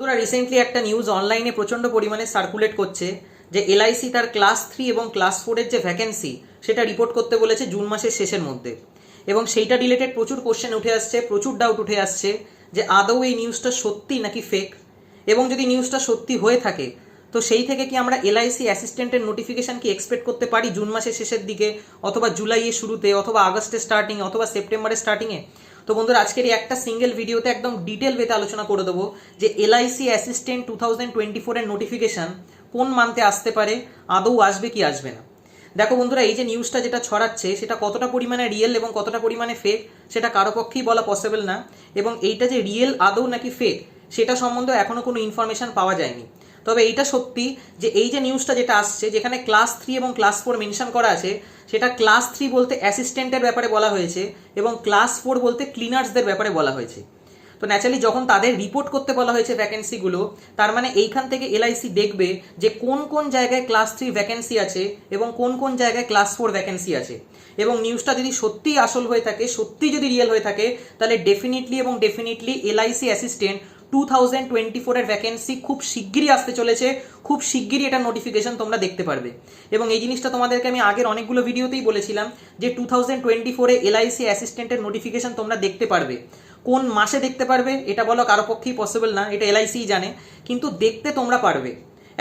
বন্ধুরা রিসেন্টলি একটা নিউজ অনলাইনে প্রচণ্ড পরিমাণে সার্কুলেট করছে যে এলআইসি তার ক্লাস থ্রি এবং ক্লাস ফোরের যে ভ্যাকেন্সি সেটা রিপোর্ট করতে বলেছে জুন মাসের শেষের মধ্যে। এবং সেইটা রিলেটেড প্রচুর কোশ্চেন উঠে আসছে, প্রচুর ডাউট উঠে আসছে যে আদৌ এই নিউজটা সত্যি নাকি ফেক এবং যদি নিউজটা সত্যি হয়ে থাকে তো সেই থেকে কি আমরা এলআইসি অ্যাসিস্ট্যান্টের নোটিফিকেশন কি এক্সপেক্ট করতে পারি জুন মাসের শেষের দিকে অথবা জুলাইয়ের শুরুতে অথবা আগস্টের স্টার্টিং অথবা সেপ্টেম্বরের স্টার্টিংয়ে তো বন্ধুরা, আজকের এই একটা সিঙ্গেল ভিডিওতে একদম ডিটেল ওয়েতে আলোচনা করে দেবো যে LIC assistant two thousand twenty ফোরের নোটিফিকেশান কোন মান্থে আসতে পারে, আদৌ আসবে কি আসবে না? দেখো বন্ধুরা, এই যে নিউজটা যেটা ছড়াচ্ছে, সেটা কতটা পরিমাণে রিয়েল এবং কতটা পরিমাণে ফেক সেটা কারও পক্ষেই বলা পসিবল না। এবং এইটা যে রিয়েল আদৌ নাকি ফেক সেটা সম্বন্ধে এখনও কোনো ইনফরমেশন পাওয়া যায়নি। তবে এইটা সত্যি যে এই যে নিউজটা যেটা আসছে, যেখানে ক্লাস থ্রি এবং ক্লাস ফোর মেনশন করা আছে, সেটা ক্লাস থ্রি বলতে অ্যাসিস্ট্যান্টের ব্যাপারে বলা হয়েছে এবং ক্লাস ফোর বলতে ক্লিনার্সদের ব্যাপারে বলা হয়েছে। তো ন্যাচারালি যখন তাদের রিপোর্ট করতে বলা হয়েছে ভ্যাকেন্সিগুলো তার মানে এইখান থেকে এলআইসি দেখবে যে কোন কোন জায়গায় ক্লাস থ্রি ভ্যাকেন্সি আছে এবং কোন কোন জায়গায় ক্লাস ফোর ভ্যাকেন্সি আছে। এবং নিউজটা যদি সত্যিই আসল হয়ে থাকে সত্যি যদি রিয়েল হয়ে থাকে, তাহলে ডেফিনেটলি এবং definitely LIC assistant two thousand twenty ফোরের ভ্যাকেন্সি খুব শিগগিরই আসতে চলেছে। খুব শিগগিরই এটা নোটিফিকেশন তোমরা দেখতে পারবে। এবং এই জিনিসটা তোমাদেরকে আমি আগের অনেকগুলো ভিডিওতেই বলেছিলাম যে টু থাউজেন্ড টোয়েন্টি ফোরে এলআইসি অ্যাসিস্ট্যান্টের নোটিফিকেশন তোমরা দেখতে পারবে। কোন মাসে দেখতে পারবে, এটা বলো কারও পক্ষেই পসিবল না, এটা এলআইসিই জানে। কিন্তু দেখতে তোমরা পারবে।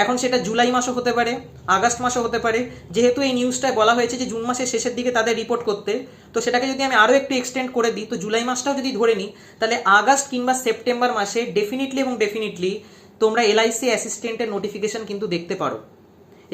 এখন সেটা জুলাই মাসও হতে পারে, আগস্ট মাসও হতে পারে। যেহেতু এই নিউজটায় বলা হয়েছে যে জুন মাসের শেষের দিকে তাদের রিপোর্ট করতে, তো সেটাকে যদি আমি আরও একটু এক্সটেন্ড করে দিই, তো জুলাই মাসটাও যদি ধরে নিই, তাহলে আগস্ট কিংবা সেপ্টেম্বর মাসে ডেফিনেটলি এবং ডেফিনেটলি তোমরা এলআইসি অ্যাসিস্ট্যান্টের নোটিফিকেশন কিন্তু দেখতে পারো।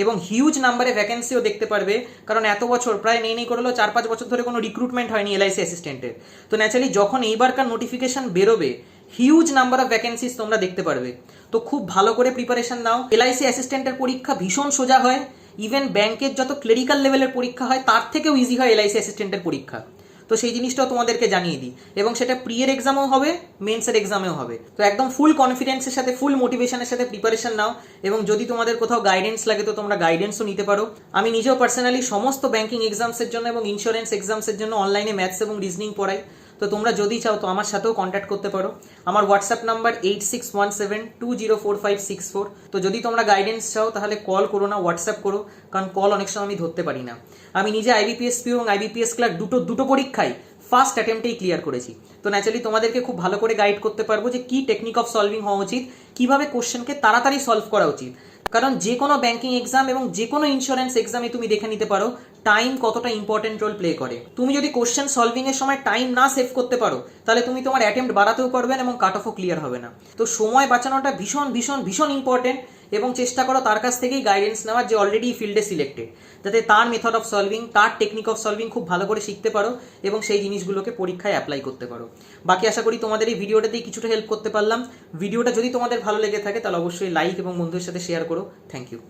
এবং হিউজ নাম্বারে ভ্যাকেন্সিও দেখতে পারবে, কারণ এত বছর, প্রায় নেই নেই করলেও চার পাঁচ বছর ধরে কোনো রিক্রুটমেন্ট হয়নি এলআইসি অ্যাসিস্ট্যান্টের তো ন্যাচারালি যখন এইবারকার নোটিফিকেশন বেরোবে হিউজ নাম্বার অফ ভ্যাকেন্সিস তোমরা দেখতে পারবে। তো খুব ভালো করে প্রিপারেশন নাও। এলআইসি অ্যাসিস্ট্যান্টের পরীক্ষা ভীষণ সোজা হয়। ইভেন ব্যাংকের যত ক্লেরিক্যাল লেভেলের পরীক্ষা হয়, তার থেকেও ইজি হয় এলআইসি অ্যাসিস্ট্যান্টের পরীক্ষা। তো সেই জিনিসটাও তোমাদেরকে জানিয়ে দিই। এবং সেটা প্রিয়ের এক্সামও হবে মেন্সের এক্সামেও হবে। তো একদম ফুল কনফিডেন্সের সাথে ফুল মোটিভেশনের সাথে প্রিপারেশন নাও। এবং যদি তোমাদের কোথাও গাইডেন্স লাগে, তো তোমরা গাইডেন্সও নিতে পারো। আমি নিজেও পার্সোনালি সমস্ত ব্যাংকিং এক্সামসের জন্য এবং ইন্স্যুরেন্স এক্সামসের জন্য অনলাইনে ম্যাথস এবং রিজনিং পড়াই। তো তোমরা যদি চাও তো আমার সাথেও কন্ট্যাক্ট করতে পারো। আমার WhatsApp number eight six one seven two zero four five six four তো যদি তোমরা গাইডেন্স চাও, তাহলে কল করো না হোয়াটসঅ্যাপ করো, কারণ কল অনেক সময় আমি ধরতে পারি না। আমি নিজে আইবিপিএস পি এবং আইবিপিএস ক্লার্ক দুটো দুটো পরীক্ষাই ফার্স্ট অ্যাটেম্পটেই ক্লিয়ার করেছি। তো ন্যাচারালি তোমাদেরকে খুব ভালো করে গাইড করতে পারব যে কি টেকনিক অফ সলভিং হওয়া উচিত, কীভাবে কোশ্চেনকে তাড়াতাড়ি সলভ করা উচিত। কারণ যে কোনো ব্যাংকিং এক্সাম এবং যে কোনো ইন্স্যুরেন্স এক্সামে তুমি দেখে নিতে পারো টাইম কতটা ইম্পর্টেন্ট রোল প্লে করে। তুমি যদি কোশ্চেন সলভিং এর সময় টাইম না সেভ করতে পারো, তাহলে তুমি তোমার অ্যাটেম্প বাড়াতেও পারবে না এবং কাট অফও ক্লিয়ার হবে না। তো সময় বাঁচানোটা ভীষণ ভীষণ ভীষণ ইম্পর্টেন্ট এবং চেষ্টা করো তার কাছ থেকেই গাইডেন্স নেওয়ার যে অলরেডি ফিল্ডে সিলেক্টেড যাতে তার মেথড অফ সলভিং তার টেকনিক অফ সলভিং খুব ভালো করে শিখতে পারো এবং সেই জিনিসগুলোকে পরীক্ষায় অ্যাপ্লাই করতে পারো। বাকি আশা করি তোমাদের এই ভিডিওটাতেই কিছুটা হেল্প করতে পারলাম। ভিডিওটা যদি তোমাদের ভালো লেগে থাকে, তাহলে অবশ্যই লাইক এবং বন্ধুদের সাথে শেয়ার করো। Thank you